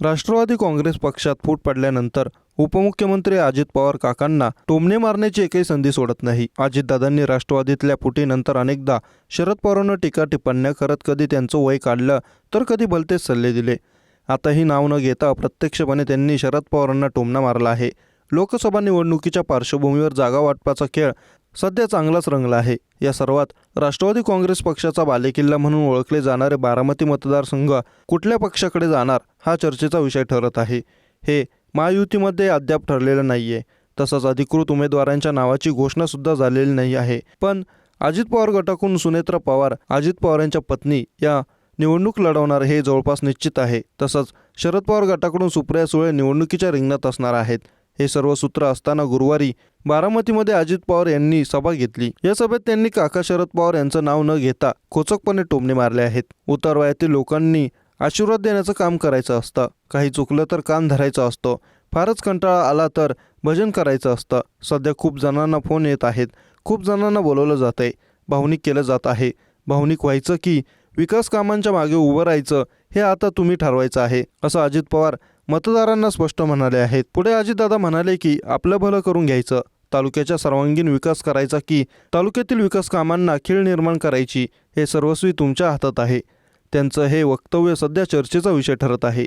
राष्ट्रवादी काँग्रेस पक्षात फूट पडल्यानंतर उपमुख्यमंत्री अजित पवार काकांना टोमणे मारण्याची एकही संधी सोडत नाही. अजितदादांनी राष्ट्रवादीतल्या फुटीनंतर अनेकदा शरद पवारांना टीका टिप्पण्या करत कधी त्यांचं वय काढलं तर कधी भलतेच सल्ले दिले. आताही नाव न घेता अप्रत्यक्षपणे त्यांनी शरद पवारांना टोमणा मारला आहे. लोकसभा निवडणुकीच्या पार्श्वभूमीवर जागा वाटपाचा खेळ सध्या चांगलाच रंगला आहे. या सर्वात राष्ट्रवादी काँग्रेस पक्षाचा बालेकिल्ला म्हणून ओळखले जाणारे बारामती मतदारसंघ कुठल्या पक्षाकडे जाणार हा चर्चेचा विषय ठरत आहे. हे महायुतीमध्ये अद्याप ठरलेलं नाही आहे तसंच अधिकृत उमेदवारांच्या नावाची घोषणासुद्धा झालेली नाही आहे. पण अजित पवार गटाकडून सुनेत्रा पवार अजित पवार यांच्या पत्नी या निवडणूक लढवणार हे जवळपास निश्चित आहे. तसंच शरद पवार गटाकडून सुप्रिया सुळे निवडणुकीच्या रिंगणात असणार आहेत. हे सर्व सूत्र असताना गुरुवारी बारामतीमध्ये अजित पवार यांनी सभा घेतली. या सभेत त्यांनी काका शरद पवार यांचं नाव न घेता खोचकपणे टोमणे मारले आहेत. उतार वयातील लोकांनी आशीर्वाद देण्याचं काम करायचं असतं. काही चुकलं तर कान धरायचं असतं. फारच कंटाळा आला तर भजन करायचं असतं. सध्या खूप जणांना फोन येत आहेत. खूप जणांना बोलवलं जात आहे भावनिक केलं जात आहे. भावनिक व्हायचं की विकास कामांच्या मागे उभं राहायचं हे आता तुम्ही ठरवायचं आहे. असं अजित पवार मतदारांना स्पष्ट म्हणाले आहेत. पुढे अजितदादा म्हणाले की आपलं भलं करून घ्यायचं. तालुक्याच्या सर्वांगीण विकास करायचा की तालुक्यातील विकास कामांना खीळ निर्माण करायची हे सर्वस्वी तुमच्या हातात आहे. त्यांचं हे वक्तव्य सध्या चर्चेचा विषय ठरत आहे.